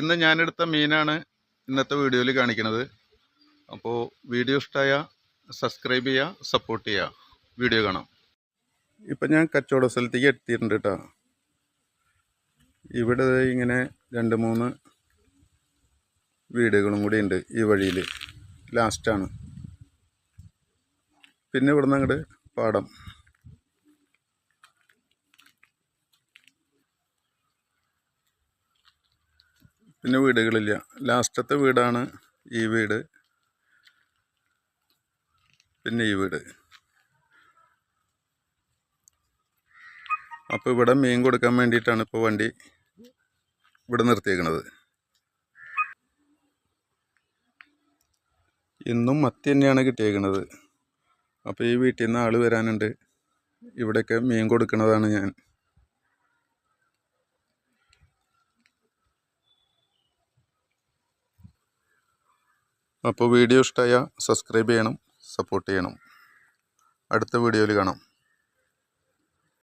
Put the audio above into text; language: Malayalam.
ഇന്ന് ഞാനെടുത്ത മീനാണ് ഇന്നത്തെ വീഡിയോയിൽ കാണിക്കുന്നത്. അപ്പോൾ വീഡിയോ ഇഷ്ടമായ സബ്സ്ക്രൈബ് ചെയ്യുക സപ്പോർട്ട് ചെയ്യുക വീഡിയോ കാണാം. ഇപ്പം ഞാൻ കച്ചവട സ്ഥലത്തേക്ക് എത്തിയിട്ടുണ്ട് കേട്ടോ ഇവിടെ ഇങ്ങനെ രണ്ട് മൂന്ന് വീടുകളും കൂടി ഉണ്ട് ഈ വഴിയിൽ ലാസ്റ്റാണ് പിന്നെ ഇവിടുന്ന് അങ്ങോട്ട് പാടം. പിന്നെ വീടുകളില്ല. ലാസ്റ്റത്തെ വീടാണ് ഈ വീട്. പിന്നെ ഈ വീട്. അപ്പോൾ ഇവിടെ മീൻ കൊടുക്കാൻ വേണ്ടിയിട്ടാണ് ഇപ്പോൾ വണ്ടി ഇവിടെ നിർത്തിയേക്കുന്നത് ഇന്നും മത്തി തന്നെയാണ് കിട്ടിയേക്കുന്നത് അപ്പോൾ ഈ വീട്ടിൽ നിന്ന് ആൾ വരാനുണ്ട്. ഇവിടെയൊക്കെ മീൻ കൊടുക്കുന്നതാണ് ഞാൻ. അപ്പോൾ വീഡിയോ ഇഷ്ടമായ സബ്സ്ക്രൈബ് ചെയ്യണം സപ്പോർട്ട് ചെയ്യണം. അടുത്ത വീഡിയോയിൽ കാണാം.